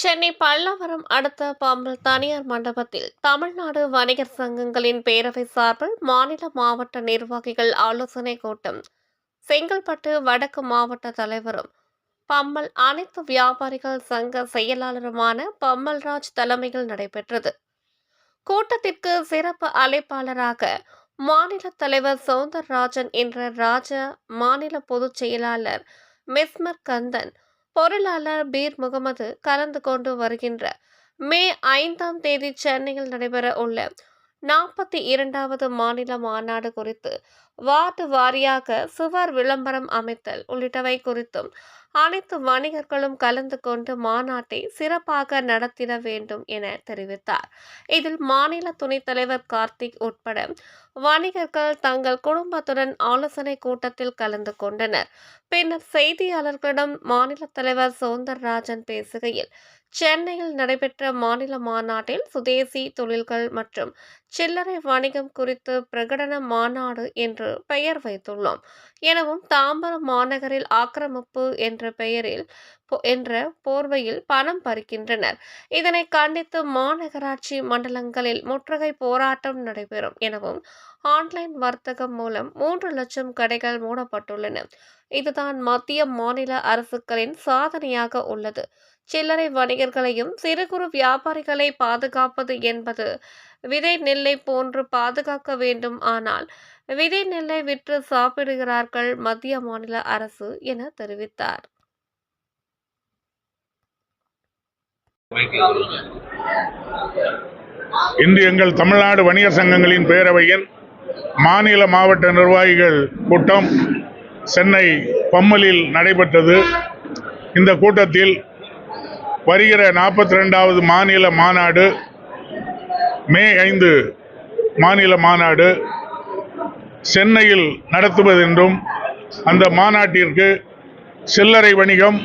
சென்னை பல்லாவரம் அடுத்த பாம்பல் தனியார் மண்டபத்தில் தமிழ்நாடு வணிகர் சங்கங்களின் பேரவை சார்பில் மாநில மாவட்ட நிர்வாகிகள் ஆலோசனை கூட்டம். செங்கல்பட்டு வடக்கு மாவட்ட தலைவரும் பம்மல் அனைத்து வியாபாரிகள் சங்க செயலாளருமான பம்மல்ராஜ் தலைமையில் நடைபெற்றது. கூட்டத்திற்கு சிறப்பு அழைப்பாளராக மாநில தலைவர் சவுந்தரராஜன் என்ற ராஜா மாநில பொதுச் செயலாளர் மிஸ்மர் கந்தன் பொருளாளர் பீர் முகமது கலந்து கொண்டு வருகின்ற மே ஐந்தாம் தேதி சென்னையில் நடைபெற உள்ள நாற்பத்தி இரண்டாவது மாநில மாநாடு குறித்து வார்டு வாரியாக சுவர் விளம்பரம் அமைத்தல் உள்ளிட்டவை குறித்தும் அனைத்து வணிகர்களும் கலந்து கொண்டு மாநாட்டை சிறப்பாக நடத்திட வேண்டும் என தெரிவித்தார். இதில் மாநில துணைத் தலைவர் கார்த்திக் உட்பட வணிகர்கள் தங்கள் குடும்பத்துடன் ஆலோசனை கூட்டத்தில் கலந்து கொண்டனர். பின்னர் செய்தியாளர்களிடம் மாநில தலைவர் சவுந்தரராஜன் பேசுகையில் சென்னையில் நடைபெற்ற மாநில மாநாட்டில் சுதேசி தொழில்கள் மற்றும் சில்லறை வணிகம் குறித்து பிரகடன மாநாடு என்று பெயர் வைத்துள்ளோம். எனவும் தாம்பரம் மாநகரில் ஆக்கிரமிப்பு என்ற பெயரில் என்ற போர்வையில் பணம் பறிக்கின்றனர். இதனை கண்டித்து மாநகராட்சி மண்டலங்களில் முற்றுகை போராட்டம் நடைபெறும் எனவும் ஆன்லைன் வர்த்தகம் மூலம் மூன்று லட்சம் கடைகள் மூடப்பட்டுள்ளன. இதுதான் மத்திய மாநில அரசுகளின் சாதனையாக உள்ளது. சில்லறை வணிகர்களையும் சிறு குறு வியாபாரிகளை பாதுகாப்பது என்பது விதை நெல்லை போன்று பாதுகாக்க வேண்டும். ஆனால் விதை நெல்லை விற்று சாப்பிடுகிறார்கள் மத்திய மாநில அரசு என தெரிவித்தார். இன்று எங்கள் தமிழ்நாடு வணிகர் சங்கங்களின் பேரவையின் மாநில மாவட்ட நிர்வாகிகள் கூட்டம் சென்னை பம்மலில் நடைபெற்றது. இந்த கூட்டத்தில் வருகிற நாற்பத்தி ரெண்டாவது மாநில மாநாடு மே ஐந்து மாநில மாநாடு சென்னையில் நடத்துவதென்றும் அந்த மாநாட்டிற்கு சில்லறை வணிகம்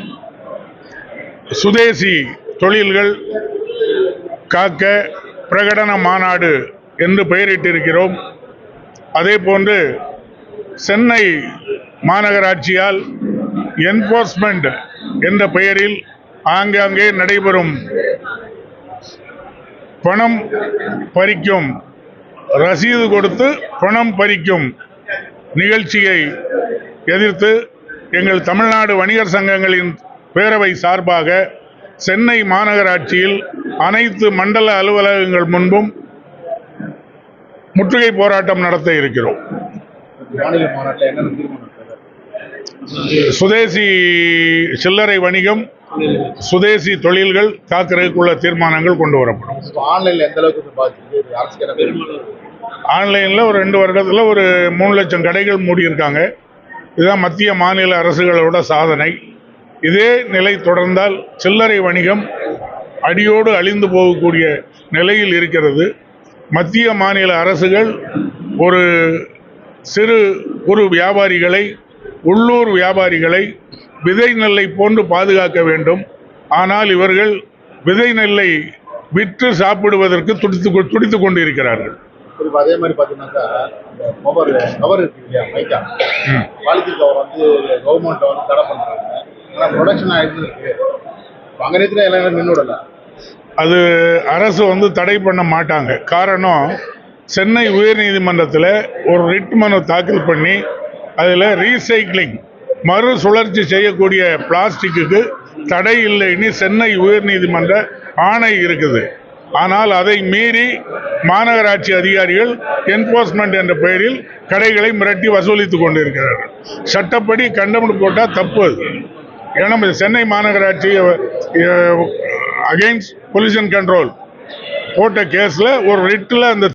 சுதேசி தொழில்கள் காக்க பிரகடன மாநாடு என்று பெயரிட்டிருக்கிறோம். அதே போன்று சென்னை மாநகராட்சியால் என்போர்ஸ்மெண்ட் என்ற பெயரில் ஆங்காங்கே நடைபெறும் பணம் பறிக்கும். ரசீது கொடுத்து பணம் பறிக்கும் நிகழ்ச்சியை எதிர்த்து எங்கள் தமிழ்நாடு வணிகர் சங்கங்களின் பேரவை சார்பாக சென்னை மாநகராட்சியில் அனைத்து மண்டல அலுவலகங்கள் முன்பும் முற்றுகை போராட்டம் நடத்த இருக்கிறோம் மாநில மாநாட்டில் என்னென்ன தீர்மானம் எடுத்தாரு? சுதேசி சில்லறை வணிகம் சுதேசி தொழில்கள் காக்கிறதுக்குள்ள தீர்மானங்கள் கொண்டு வரப்படும். ஆன்லைன்ல எந்த அளவுக்கு ஆன்லைனில் ஒரு ரெண்டு வருடத்தில் ஒரு மூணு லட்சம் கடைகள் மூடியிருக்காங்க இதுதான் மத்திய மாநில அரசுகளோட சாதனை. இதே நிலை தொடர்ந்தால் சில்லறை வணிகம் அடியோடு அழிந்து போகக்கூடிய நிலையில் இருக்கிறது. மத்திய மாநில அரசுகள் ஒரு சிறு குறு வியாபாரிகளை உள்ளூர் வியாபாரிகளை விதை நெல்லை போன்று பாதுகாக்க வேண்டும். ஆனால் இவர்கள் விதை நெல்லை விற்று சாப்பிடுவதற்கு துடித்து துடித்துக் கொண்டிருக்கிறார்கள். இப்போ அதே மாதிரி பார்த்தீங்கன்னாக்கா இந்த மொபைல் கவர் இருக்கு இல்லையா மைக்கா ம். பாலித்தீன் கவர் வந்து கவர்மெண்ட் வந்து தடை பண்ணுறாங்க ஆனால் ப்ரொடக்ஷன் ஆகிட்டு இருக்கு இப்போ அங்கே நேரத்தில் எல்லாம் நின்றுடல அது அரசு வந்து தடை பண்ண மாட்டாங்க. காரணம் சென்னை உயர்நீதிமன்றத்தில் ஒரு ரிட் மனு தாக்கல் பண்ணி அதில் ரீசைக்ளிங் மறுசுழற்சி செய்யக்கூடிய பிளாஸ்டிக்குக்கு தடை இல்லைன்னு சென்னை உயர்நீதிமன்ற ஆணை இருக்குது. ஆனால் அதை மீறி மாநகராட்சி அதிகாரிகள் என்போர்ஸ்மெண்ட் என்ற பெயரில் கடைகளை மிரட்டி வசூலித்துக் கொண்டிருக்கிறார்கள். சட்டப்படி கண்டமெண்ட் போட்டால் தப்பு அது. ஏன்னா சென்னை மாநகராட்சி அகைன்ஸ்ட் பொல்யூஷன் கண்ட்ரோல் போட்ட கேஸில் ஒரு ரிட்டில் அந்த